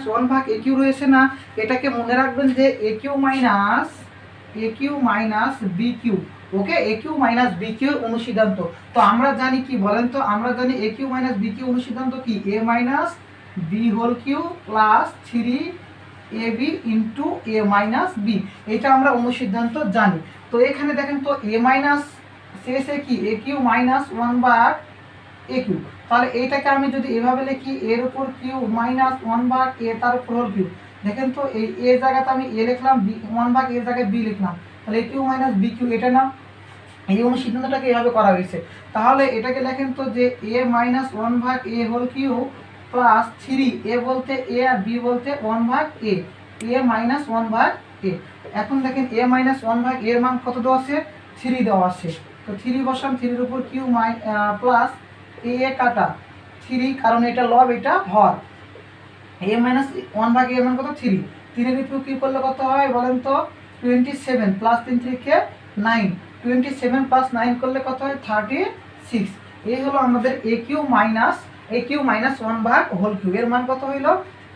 Minus one ভাগ এ Q রয়েছে না, এটাকে মনে রাখবেন যে A Q minus A Q minus B Q okay A Q minus B Q অনুসিদ্ধান্ত। তো আমরা জানি কি বলেন তো? আমরা জানি A Q minus B Q অনুসিদ্ধান্ত কি? A minus B whole Q plus three A B into A minus B এটা আমরা অনুসিদ্ধান্ত জানি। তো এখানে দেখেন তো এ মাইনাস শেষে কি? এ কিউ মাইনাস ওয়ান ভাগ এ কিউ তাহলে এইটাকে আমি যদি এভাবে লিখি, এর উপর কিউ মাইনাস ওয়ান ভাগ এ তার উপর হোল কিউ দেখেন তো, এই এ জায়গাতে আমি এ লিখলাম বি ওয়ান ভাগ এর জায়গায় বি লিখলাম। তাহলে A Q minus B Q এটা না এই অনুসিদ্ধান্তটাকে এভাবে করা হয়েছে। তাহলে এটাকে লেখেন তো যে এ মাইনাস ওয়ান ভাগ A whole Q plus three A বলতে এ আর বি বলতে ওয়ান ভাগ এ এ মাইনাস ওয়ান ভাগ এ এখন দেখেন এ মাইনাস ওয়ান ভাগ এর মান কত দেওয়া আছে? থ্রি দেওয়া আছে। তো থ্রি বসাম থ্রির উপর কিউ মাই প্লাস এ এ কাটা। থ্রি, কারণ এটা লব এটা হর এ মাইনাস ওয়ান ভাগ এর মান কত? থ্রি। তিনের উপর কি করলে কত হয় বলেন তো? টোয়েন্টি সেভেন প্লাস তিন থেকে nine twenty seven plus nine করলে কত হয়? থার্টি সিক্স এই হলো আমাদের A Q minus A Q minus one ভাগ হোল কিউ এর মান কত হইল?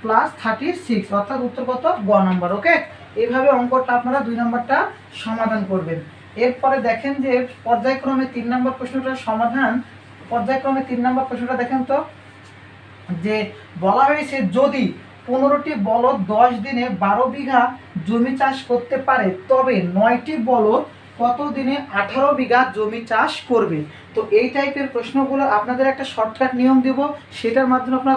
প্লাস থার্টি সিক্স অর্থাৎ উত্তর কত? গ নম্বর ওকে এইভাবে অঙ্কটা আপনারা দুই নম্বরটা সমাধান করবেন। এরপরে দেখেন যে পর্যায়ক্রমে তিন নম্বর প্রশ্নটার সমাধান পর্যায়ক্রমে তিন নম্বর প্রশ্নটা দেখেন তো, যে বলা হয়েছে যদি পনেরোটি বলদ দশ দিনে বারো বিঘা জমি চাষ করতে পারে, তবে নয়টি বলদ কত দিনে আঠারো বিঘা জমি চাষ করবে? তো এই টাইপের প্রশ্নগুলো আপনাদের একটা শর্টকাট নিয়ম দেব, সেটার মাধ্যমে আপনারা